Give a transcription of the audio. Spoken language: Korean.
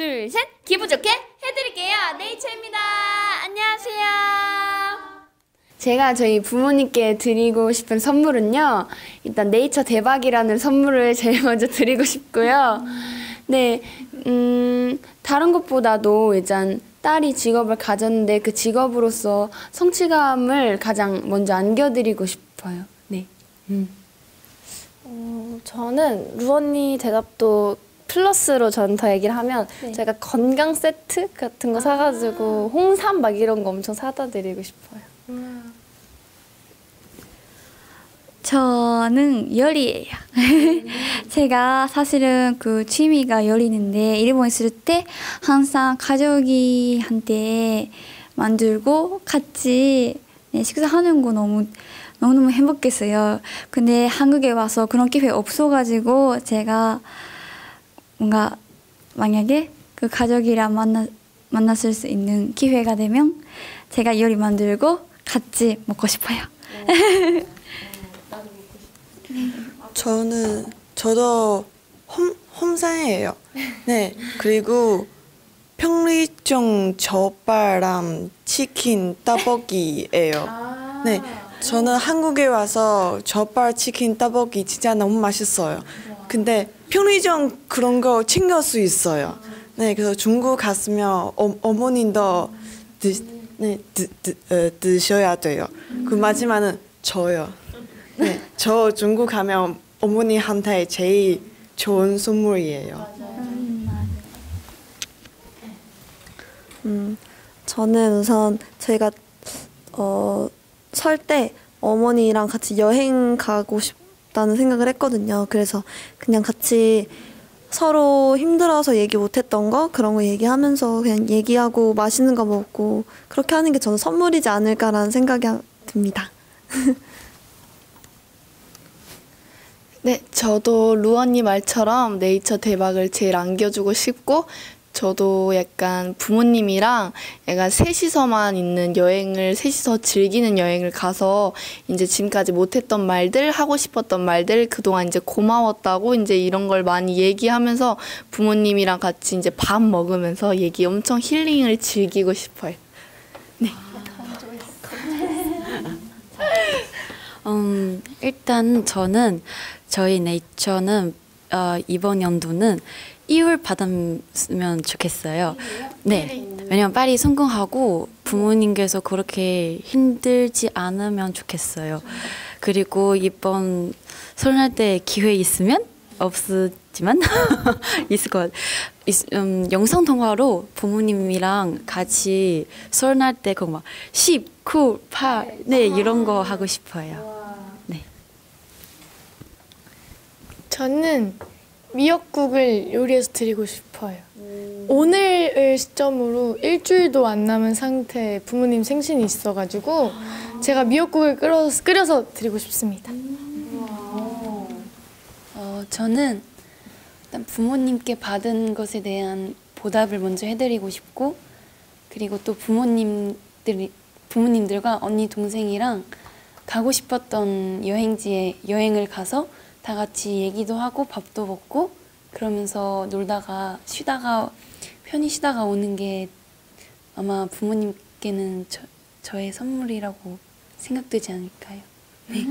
둘, 셋! 기분 좋게 해드릴게요. 네이처입니다. 안녕하세요. 제가 저희 부모님께 드리고 싶은 선물은요. 일단 네이처 대박이라는 선물을 제일 먼저 드리고 싶고요. 네, 음, 다른 것보다도 일단 딸이 직업을 가졌는데 그 직업으로서 성취감을 가장 먼저 안겨드리고 싶어요. 네. 음. 어, 저는 루언니 대답도 플러스로 전 더 얘기를 하면 네. 제가 건강 세트 같은 거 사가지고 홍삼 막 이런 거 엄청 사다 드리고 싶어요. 저는 요리예요. 제가 사실은 그 취미가 요리인데 일본 있을 때 항상 가족이한테 만들고 같이 네, 식사하는 거 너무 너무너무 행복했어요. 근데 한국에 와서 그런 기회 없어가지고 제가 뭔가 만약에 그 가족이랑 만나 만났을 수 있는 기회가 되면 제가 요리 만들고 같이 먹고 싶어요. 저는 저도 홈 홈사예요. 네 그리고 평리종 젓바람 치킨 떡볶이예요. 네 저는 한국에 와서 젓발 치킨 떡볶이 진짜 너무 맛있어요. 근데 평리종 그런 거 챙길 수 있어요. 네 그래서 중국 갔으면 어, 어머님도 드, 네, 드, 드, 어, 드셔야 돼요. 그 마지막은 저요. 네, 저 중국 가면 어머니한테 제일 좋은 선물이에요. 음, 저는 우선 저희가 어, 설 때 어머니랑 같이 여행 가고 싶 다는 생각을 했거든요. 그래서 그냥 같이 서로 힘들어서 얘기 못했던 거 그런 거 얘기하면서 그냥 얘기하고 맛있는 거 먹고 그렇게 하는 게 저는 선물이지 않을까라는 생각이 듭니다. 네, 저도 루언니 말처럼 네이처 대박을 제일 안겨주고 싶고, 저도 약간 부모님이랑 약간 셋이서만 있는 여행을, 셋이서 즐기는 여행을 가서 이제 지금까지 못했던 말들, 하고 싶었던 말들, 그동안 이제 고마웠다고 이제 이런 걸 많이 얘기하면서 부모님이랑 같이 이제 밥 먹으면서 얘기 엄청 힐링을 즐기고 싶어요. 음, 일단 저는 저희 네이처는 어, 이번 연도는 2월 받았으면 좋겠어요. 네. 왜냐면 빨리 성공하고 부모님께서 그렇게 힘들지 않으면 좋겠어요. 그리고 이번 설날 때 기회 있으면 없지만 있을 것 음, 영상 통화로 부모님이랑 같이 설날 때 그거 막 10, 9, 8, 네 이런 거 하고 싶어요. 네. 저는 미역국을 요리해서 드리고 싶어요. 오늘을 시점으로 일주일도 안 남은 상태에 부모님 생신이 있어가지고 제가 미역국을 끓여서, 끓여서 드리고 싶습니다. 어, 저는 일단 부모님께 받은 것에 대한 보답을 먼저 해드리고 싶고 그리고 또 부모님들이 부모님들과 언니 동생이랑 가고 싶었던 여행지에 여행을 가서 다 같이 얘기도 하고 밥도 먹고 그러면서 놀다가 쉬다가 편히 쉬다가 오는 게 아마 부모님께는 저, 저의 선물이라고 생각되지 않을까요? 네.